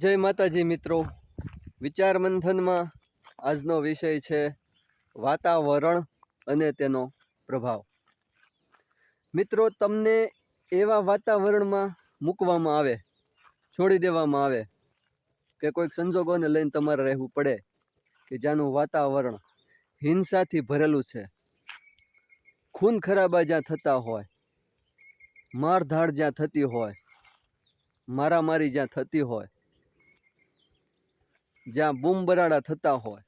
જય માતાજી મિત્રો. વિચાર મંથનમાં આજનો વિષય છે વાતાવરણ અને તેનો પ્રભાવ. મિત્રો, તમને એવા વાતાવરણમાં મૂકવામાં આવે, છોડી દેવામાં આવે કે કોઈક સંજોગોને લઈને તમારે રહેવું પડે કે જ્યાંનું વાતાવરણ હિંસાથી ભરેલું છે. ખૂન ખરાબા જ્યાં થતા હોય, મારધાડ જ્યાં થતી હોય, મારામારી જ્યાં થતી હોય જ્યાં બૂમ બરાડા થતા હોય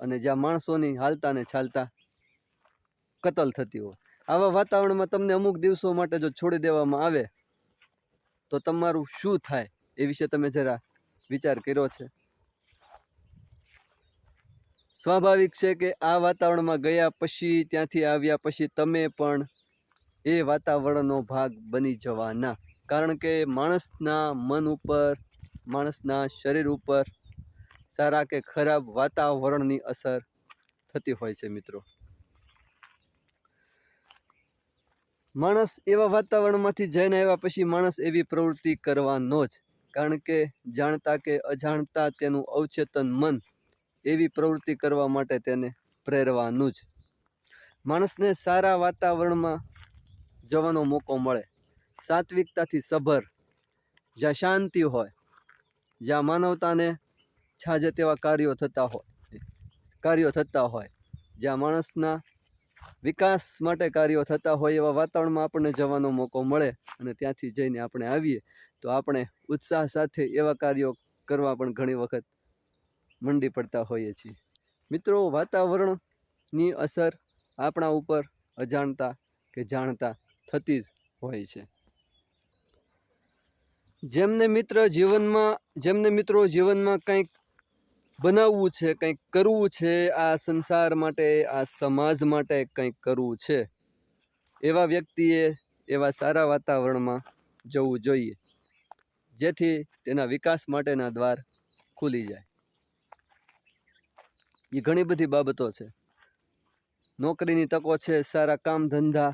અને જ્યાં માણસોની હાલતા ને ચાલતા કતલ થતી હોય. આવા વાતાવરણમાં તમને અમુક દિવસો માટે જો છોડી દેવામાં આવે, તો તમારું શું થાય એ વિશે તમે જરા વિચાર કર્યો છે? સ્વાભાવિક છે કે આ વાતાવરણમાં ગયા પછી, ત્યાંથી આવ્યા પછી તમે પણ એ વાતાવરણનો ભાગ બની જવાના. કારણ કે માણસના મન ઉપર માણસના શરીર ઉપર સારા કે ખરાબ વાતાવરણની અસર થતી હોય છે મિત્રો. માણસ એવા વાતાવરણમાંથી જઈને આવ્યા પછી માણસ એવી પ્રવૃત્તિ કરવાનો જ. કારણ કે જાણતા કે અજાણતા તેનું અવચેતન મન એવી પ્રવૃત્તિ કરવા માટે તેને પ્રેરવાનું જ. માણસને સારા વાતાવરણમાં જવાનો મોકો મળે. સાત્વિકતાથી સભર જ્યાં શાંતિ હોય જ્યાં માનવતાને છાજે તેવા કાર્યો થતા હોય, કાર્યો થતા હોય, જ્યાં માણસના વિકાસ માટે કાર્યો થતા હોય એવા વાતાવરણમાં આપણને જવાનો મોકો મળે અને ત્યાંથી જઈને આપણે આવીએ, તો આપણે ઉત્સાહ સાથે એવા કાર્યો કરવા પણ ઘણી વખત મંડી પડતા હોઈએ છીએ. મિત્રો, વાતાવરણની અસર આપણા ઉપર અજાણતા કે જાણતા થતી જ હોય છે. જેમને મિત્ર જીવનમાં, જેમને મિત્રો જીવનમાં કંઈક બનાવવું છે, કંઈક કરવું છે, આ સંસાર માટે, આ સમાજ માટે કંઈક કરવું છે, એવા વ્યક્તિએ, એવા સારા વાતાવરણમાં જવું જોઈએ, જેથી તેના વિકાસ માટેના દ્વાર ખુલી જાય. એ ઘણી બધી બાબતો છે. નોકરીની તકો છે, સારા કામ ધંધા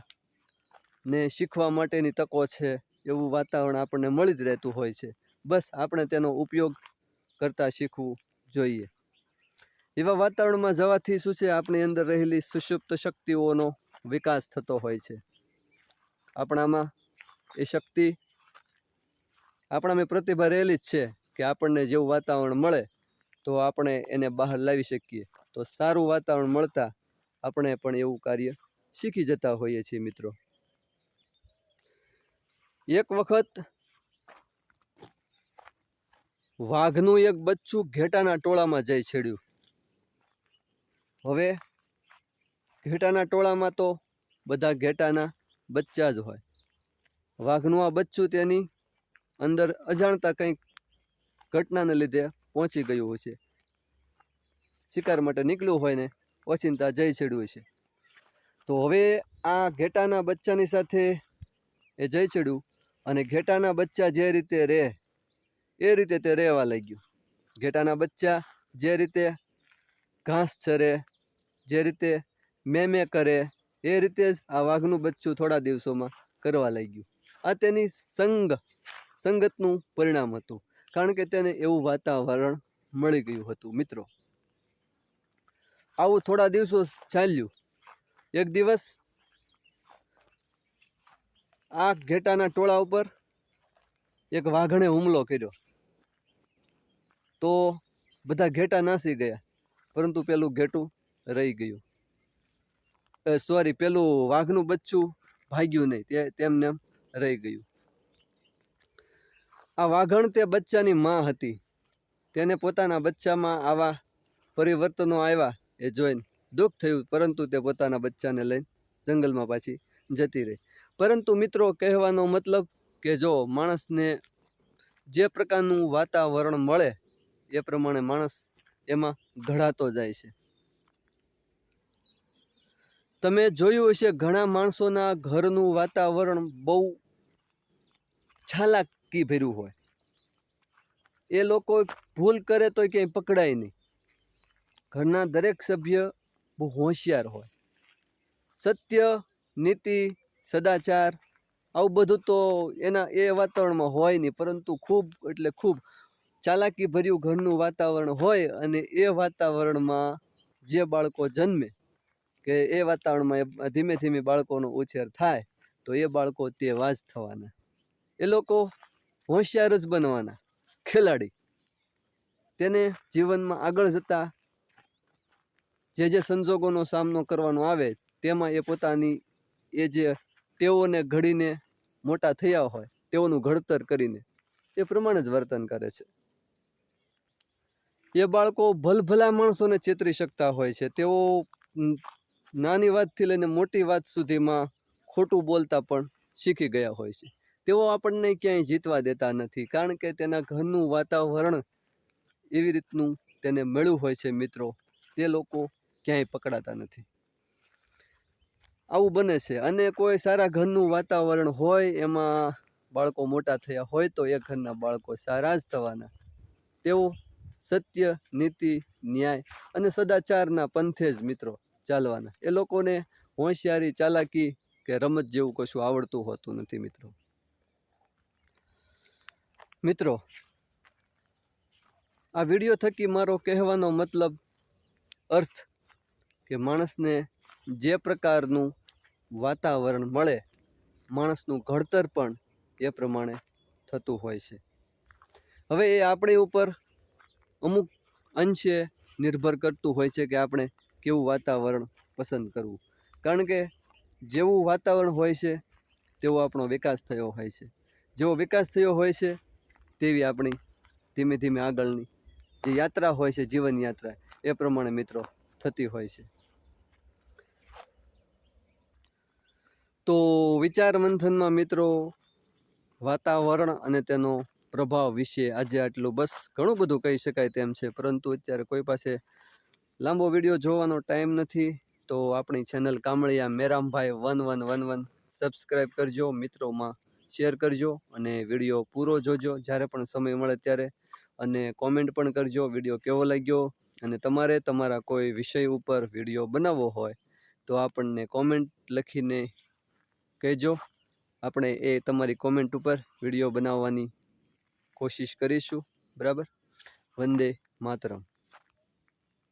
ને શીખવા માટેની તકો છે એવું વાતાવરણ આપણને મળી જ રહેતું હોય છે. બસ આપણે તેનો ઉપયોગ કરતાં શીખવું જોઈએ. એવા વાતાવરણમાં જવાથી શું છે? આપણી અંદર રહેલી સુષુપ્ત શક્તિઓનો વિકાસ થતો હોય છે. આપણામાં એ શક્તિ આપણામાં પ્રતિભા રહેલી જ છે કે આપણને જેવું વાતાવરણ મળે તો આપણે એને બહાર લાવી શકીએ. તો સારું વાતાવરણ મળતા આપણે પણ એવું કાર્ય શીખી જતા હોઈએ છીએ મિત્રો. એક વખત વાઘનું એક બચ્ચું ઘેટાના ટોળામાં જઈ છેડ્યું. હવે ઘેટાના ટોળામાં તો બધા ઘેટાના બચ્ચા જ હોય. વાઘનું આ બચ્ચું તેની અંદર અજાણતા કંઈક ઘટનાને લીધે પહોંચી ગયું હોય છે. શિકાર માટે નીકળ્યું હોય ને ઓચિંતા જઈ છેડ્યું છે. તો હવે આ ઘેટાના બચ્ચાની સાથે એ જઈ ચડ્યું અને ઘેટાના બચ્ચા જે રીતે રહે એ રીતે તે રહેવા લાગ્યું. ઘેટાના બચ્ચા જે રીતે ઘાસ ચરે જે રીતે મે મે કરે, એ રીતે જ આ વાઘનું બચ્ચું થોડા દિવસોમાં કરવા લાગ્યું. આ તેની સંગ, સંગતનું પરિણામ હતું, કારણ કે તેને એવું વાતાવરણ મળી ગયું હતું, મિત્રો. આવું થોડા દિવસો ચાલ્યું. એક દિવસ આ ઘેટાના ટોળા ઉપર એક વાઘણે હુમલો કર્યો. તો બધા ઘેટા નાસી ગયા, પરંતુ પેલું ઘેટું રહી ગયું. સોરી પેલું વાઘનું બચ્ચું ભાગ્યું નહીં, તે, તેમને રહી ગયું. આ વાઘણ તે બચ્ચાની માં હતી. તેને પોતાના બચ્ચામાં આવા પરિવર્તનો આવ્યા એ જોઈને દુઃખ થયું, પરંતુ તે પોતાના બચ્ચાને લઈને જંગલમાં પાછી જતી રહી. પરંતુ મિત્રો, કહેવાનો મતલબ કે જો માણસને જે પ્રકારનું વાતાવરણ મળે, એ પ્રમાણે માણસ એમાં ઘડાતો જાય છે. તમે જોયું હશે, ઘણા માણસોના ઘરનું વાતાવરણ બહુ છાલાકી ભર્યું હોય. એ લોકો ભૂલ કરે તો ક્યાંય પકડાય નહીં. ઘરના દરેક સભ્ય બહુ હોશિયાર હોય. સત્ય, નીતિ સદાચાર. આવું બધું તો એના, એ વાતાવરણમાં હોય નહીં, પરંતુ ખૂબ, એટલે ખૂબ ચાલાકી ભર્યું ઘરનું વાતાવરણ હોય અને એ વાતાવરણમાં જે બાળકો જન્મે, કે એ વાતાવરણમાં ધીમે ધીમે બાળકોનો ઉછેર થાય, તો એ બાળકો તેવા જ થવાના. એ લોકો હોશિયાર જ બનવાના, ખેલાડી. તેને જીવનમાં આગળ જતા જે જે સંજોગોનો સામનો કરવાનો આવે, તેમાં એ પોતાની એ જે તેઓને ઘડીને મોટા થયા હોય તેઓનું ઘડતર કરીને એ પ્રમાણે જ વર્તન કરે છે. એ બાળકો ભલભલા માણસોને ચેતરી શકતા હોય છે. તેઓ નાની વાતથી લઈને મોટી વાત સુધીમાં ખોટું બોલતા પણ શીખી ગયા હોય છે. તેઓ આપણને ક્યાંય જીતવા દેતા નથી, કારણ કે તેના ઘરનું વાતાવરણ એવી રીતનું તેને મળ્યું હોય છે, મિત્રો. તે લોકો ક્યાંય પકડાતા નથી. આવું બને છે. અને કોઈ સારા ઘરનું વાતાવરણ હોય, એમાં બાળકો મોટા થયા હોય તો એ ઘરના બાળકો સારા જ થવાના. તેઓ સત્ય, નીતિ, ન્યાય અને સદાચારના પંથે જ મિત્રો ચાલવાના. એ લોકોને હોશિયારી, ચાલાકી કે રમત જેવું કશું આવડતું હોતું નથી મિત્રો. મિત્રો, આ વીડિયો થકી મારો કહેવાનો મતલબ અર્થ કે માણસને જે પ્રકારનું વાતાવરણ મળે, માણસનું ઘડતર પણ એ પ્રમાણે થતું હોય છે. હવે એ આપણી ઉપર અમુક અંશે નિર્ભર કરતું હોય છે કે આપણે કેવું વાતાવરણ પસંદ કરવું. કારણ કે જેવું વાતાવરણ હોય છે, તેવો આપણો વિકાસ થયો હોય છે. જેવો વિકાસ થયો હોય છે, તેવી આપણી ધીમે ધીમે આગળની જે યાત્રા હોય છે, જીવન યાત્રા, એ પ્રમાણે મિત્રો થતી હોય છે. તો વિચાર મંથનમાં મિત્રો, વાતાવરણ અને તેનો પ્રભાવ વિશે આજે આટલું બસ ઘણું બધું કહી શકાય તેમ છે. પરંતુ અત્યારે કોઈ પાસે લાંબો વીડિયો જોવાનો ટાઈમ નથી, તો આપણી channel Kamaliya Merambhai one one one one subscribe કરજો, મિત્રોમાં શેર કરજો અને વીડિયો પૂરો જોજો જ્યારે પણ સમય મળે ત્યારે. અને કોમેન્ટ પણ કરજો, વીડિયો કેવો લાગ્યો અને તમારે તમારા કોઈ વિષય ઉપર વીડિયો બનાવવો હોય તો આપણને કોમેન્ટ લખીને કહેજો. આપણે એ તમારી કોમેન્ટ ઉપર વીડિયો બનાવવાની કોશિશ કરીશું. બરાબર? વંદે માતરમ.